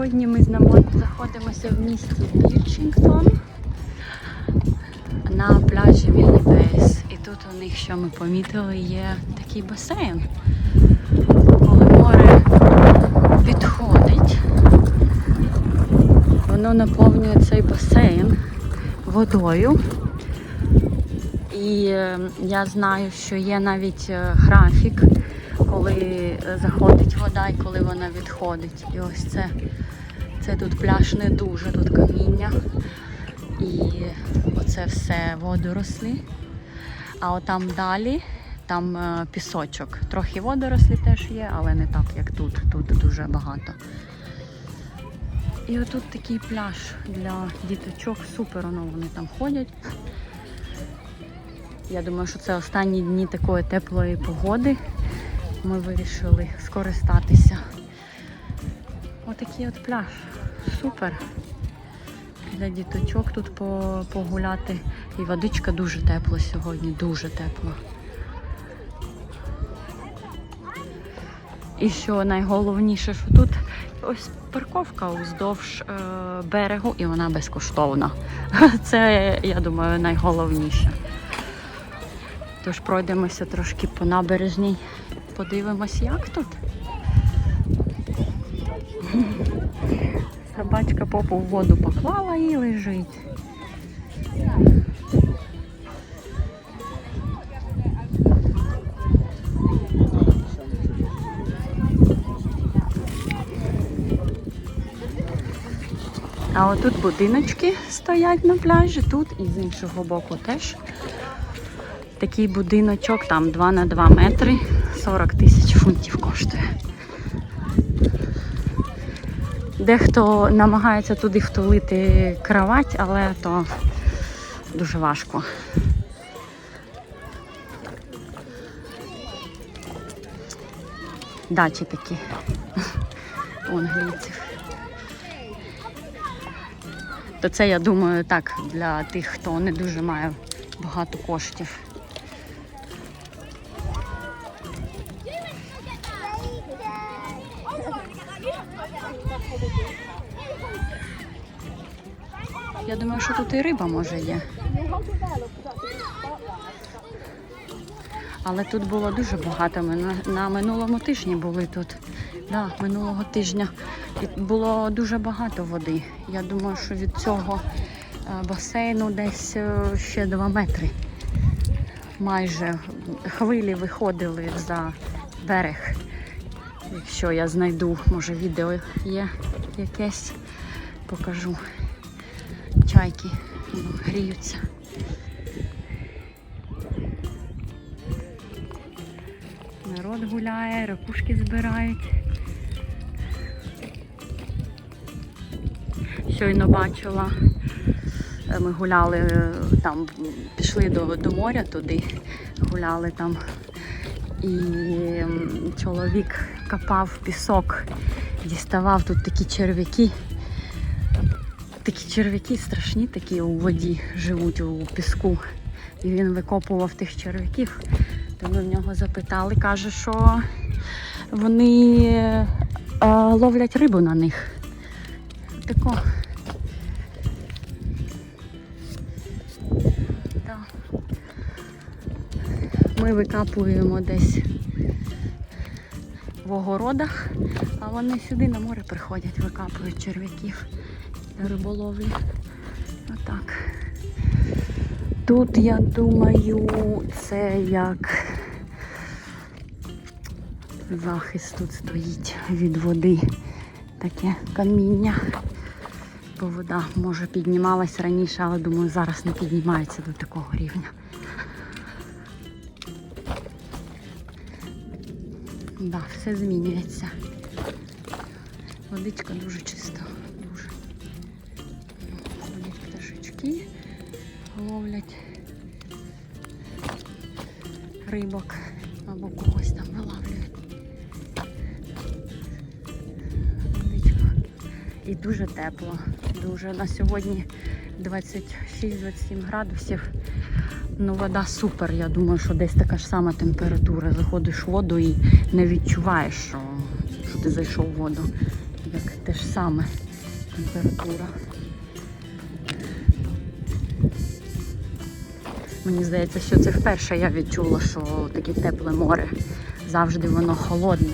Сьогодні ми знаходимося в місті Бірчингтон на пляжі Віллібейс. І тут у них, що ми помітили, є такий басейн. Коли море підходить, воно наповнює цей басейн водою. І е, я знаю, що є навіть е, графік, коли е, заходить вода і коли вона відходить. І ось це, це тут пляж не дуже, тут каміння. І оце все водорослі. А отам далі там е, пісочок. Трохи водорослі теж є, але не так, як тут. Тут дуже багато. І отут такий пляж для діточок. Супер, воно вони там ходять. Я думаю, що це останні дні такої теплої погоди. Ми вирішили скористатися. Отакий от пляж. Супер. Для діточок тут погуляти. І водичка дуже тепла сьогодні, дуже тепла. І що найголовніше, що тут ось парковка уздовж е, берегу, і вона безкоштовна. Це, я думаю, найголовніше. Тож пройдемося трошки по набережній, подивимось, як тут. Попу в воду поклала і лежить. А отут будиночки стоять на пляжі, тут і з іншого боку теж. Такий будиночок, там 2 на 2 метри, 40 тисяч фунтів коштує. Дехто намагається туди втулити кровать, але то дуже важко. Дачі такі у англійців. То це, я думаю, так для тих, хто не дуже має багато коштів. Думаю, що тут і риба може є. Але тут було дуже багато. Ми на, на минулому тижні були тут. Да, минулого тижня І було дуже багато води. Я думаю, що від цього е, басейну десь е, ще 2 метри. Майже хвилі виходили за берег. Якщо я знайду, може відео є якесь, покажу. Чайки гріються. Народ гуляє, ракушки збирають. Щойно бачила. е, Ми гуляли е, там, пішли до, до моря туди, гуляли там. І чоловік копав пісок, діставав тут такі черв'яки. Такі черв'яки страшні, такі у воді живуть у піску. І він викопував тих черв'яків. То ми в нього запитали, каже, що вони е, ловлять рибу на них. Тако. Да. Ми викапуємо десь в огородах, а вони сюди на море приходять, викапують черв'яків риболовлі. Отак. Тут, я думаю, це як захист тут стоїть від води. Таке каміння. Бо вода може піднімалась раніше, але думаю, зараз не піднімається до такого рівня. Да, все змінюється. Водичка дуже чиста, ловлять рибок або когось там вилавлюють. І дуже тепло. Дуже на сьогодні 26-27 градусів. Ну, вода супер. Я думаю, що десь така ж сама температура. Заходиш в воду і не відчуваєш, що, що ти зайшов в воду. як те ж саме температура. Мені здається, що це вперше я відчула, що таке тепле море. Завжди воно холодне.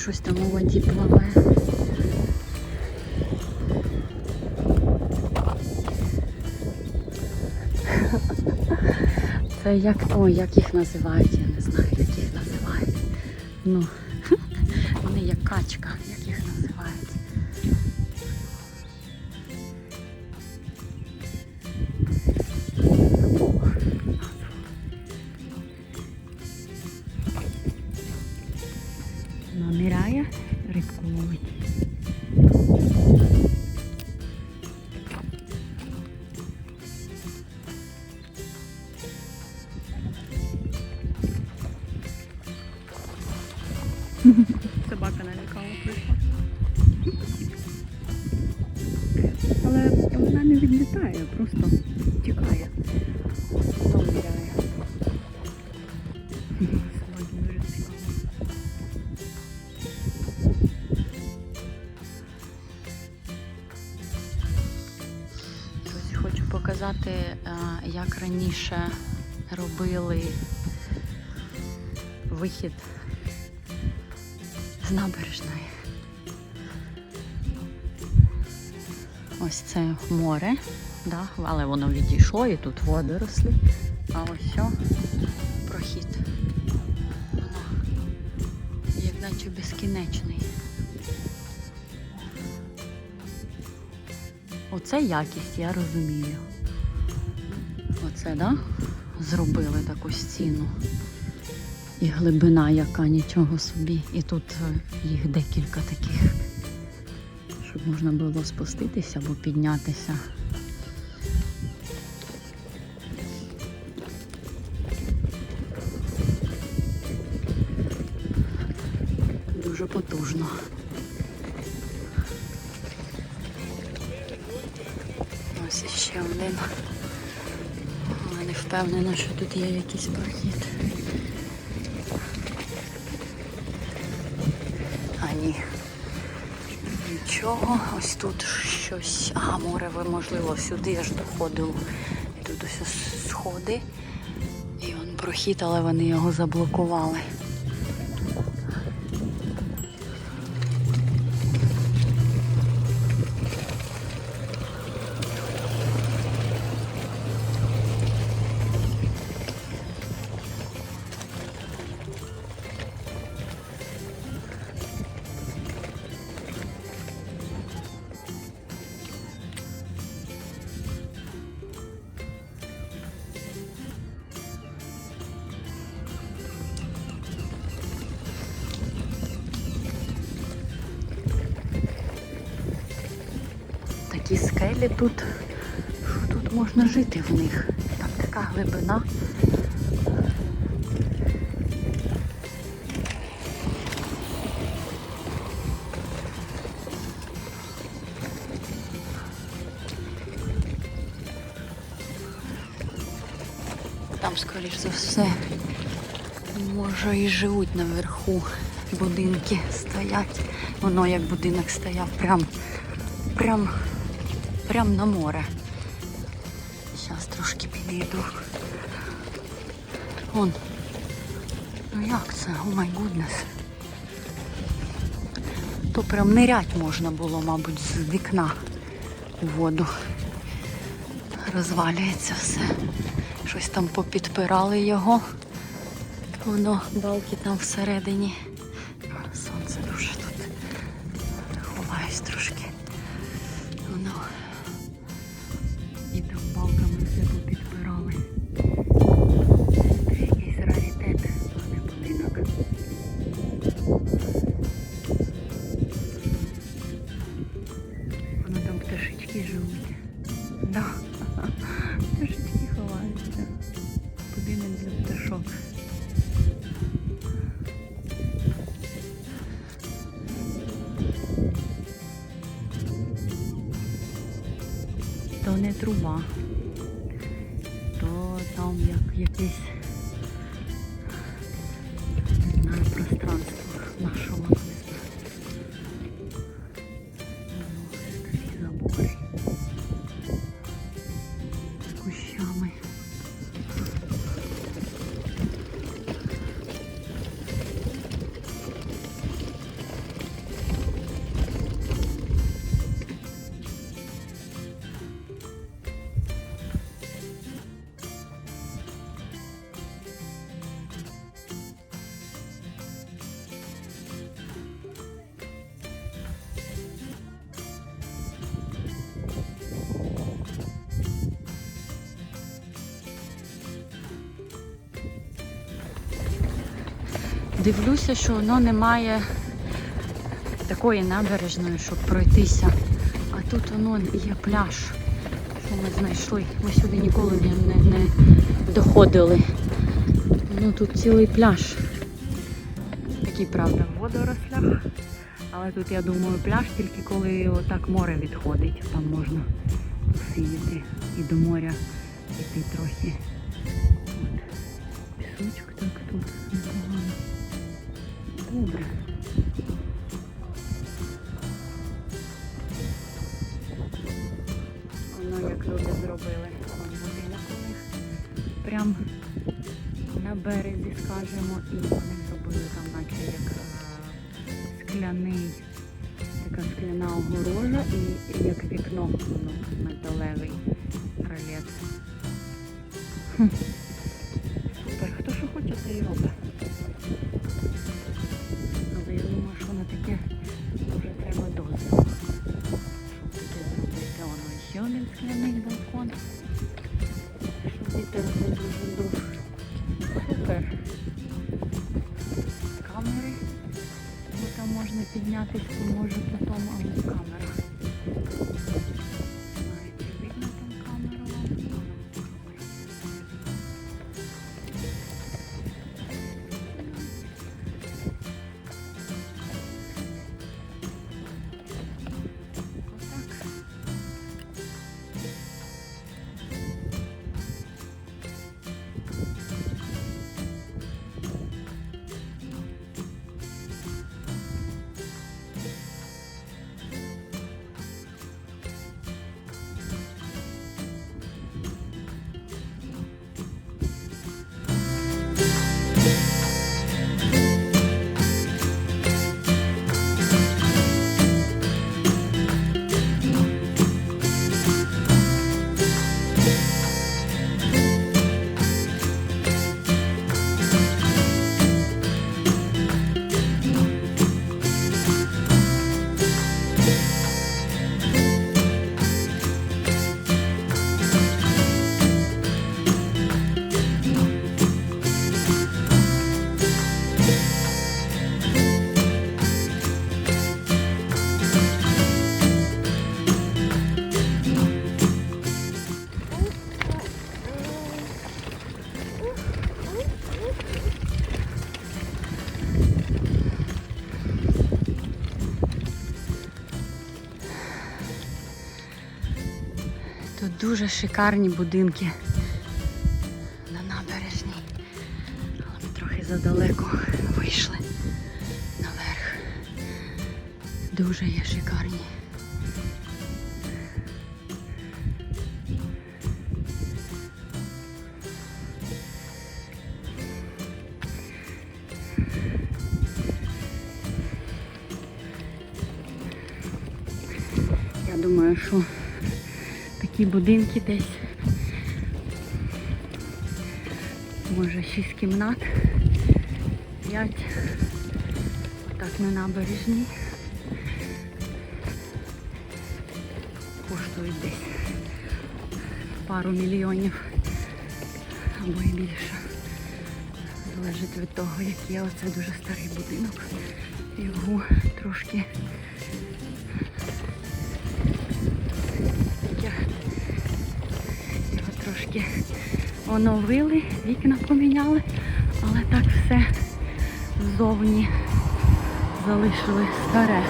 Щось там у воді плаває. Це як. Ой, як їх називають, я не знаю, як їх називають. Ну, Друзі, хочу показати, е, як раніше робили вихід з набережної. Ось це море, але воно відійшло і тут водорослі. А ось що безкінечний. Оце якість, я розумію. Оце, да? Зробили таку стіну. І глибина яка нічого собі. І тут е, їх декілька таких, щоб можна було спуститися або піднятися. Потужно. Ось іще один. Але не впевнена, що тут є якийсь прохід. А ні. Нічого. Ось тут щось. А, море, ви, можливо, сюди аж доходило. І тут ось сходи. І він прохід, але вони його заблокували. Скелі тут. Що тут можна жити в них? Там така глибина. Там, скоріш за все, може і живуть наверху. Будинки стоять. Воно як будинок стояв прям, прям, прям на море. Зараз трошки підійду. Вон. Ну як це? О май гуднес. То прям нирять можна було, мабуть, з вікна у воду. Розвалюється все. Щось там попідпирали його. Воно балки там всередині. Да. Пташечки ховаються. Будинок для пташок. То не труба, Дивлюся, що воно не має такої набережної, щоб пройтися. А тут воно є пляж, що ми знайшли. Ми сюди ніколи не, не, не доходили. Ну тут цілий пляж. Такий, правда, в водорослях. Але тут, я думаю, пляж тільки коли отак море відходить. Там можна посидіти і до моря йти трохи. Добре. Воно як люди зробили. Будинок у них. Прям на березі, скажімо, і вони зробили там наче як е, скляний, така скляна огорожа і, як вікно воно металевий ролет. Дув. Супер. Камери. Там можна піднятися, може потім, але камера. Тут дуже шикарні будинки на набережній. Але ми трохи задалеко вийшли наверх. Дуже є шикарні. Будинки десь. Може 6 кімнат, 5. Так на набережній. Коштують десь пару мільйонів. або і більше. Залежить від того, який оце дуже старий будинок. Його трошки його трошки оновили, вікна поміняли, але так все ззовні залишили старе.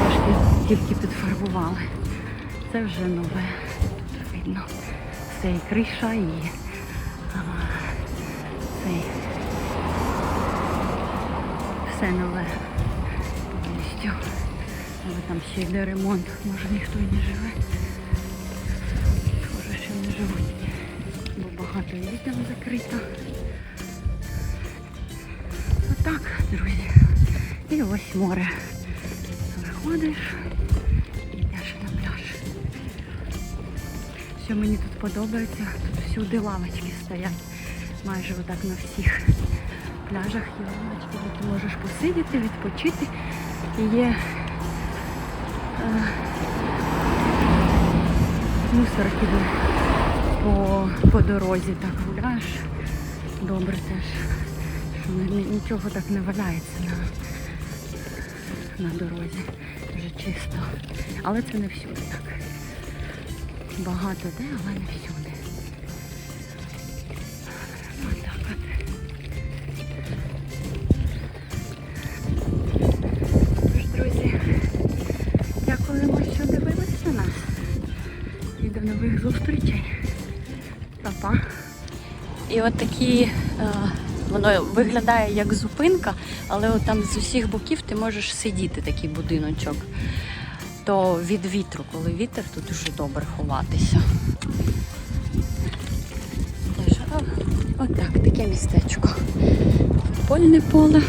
Трошки тільки підфарбували. Це вже нове. Тут видно. Все і криша, і а, цей. Все нове повністю. Але там ще йде ремонт, може ніхто і не живе. Багато вікон закрито. Отак, друзі. І ось море. Виходиш і йдеш на пляж. Що мені тут подобається, тут всюди лавочки стоять. Майже отак на всіх пляжах є лавочки, де ти можеш посидіти, відпочити. І є е, мусорки де по, по дорозі так гуляєш. Добре теж, що ні- ні- нічого так не валяється на, на дорозі. Дуже чисто. Але це не всюди так. Багато де, але не всюди. І от такі, е, воно виглядає як зупинка, але от там з усіх боків ти можеш сидіти такий будиночок. То від вітру, коли вітер, тут дуже добре ховатися. Отак, таке містечко. Футбольне поле.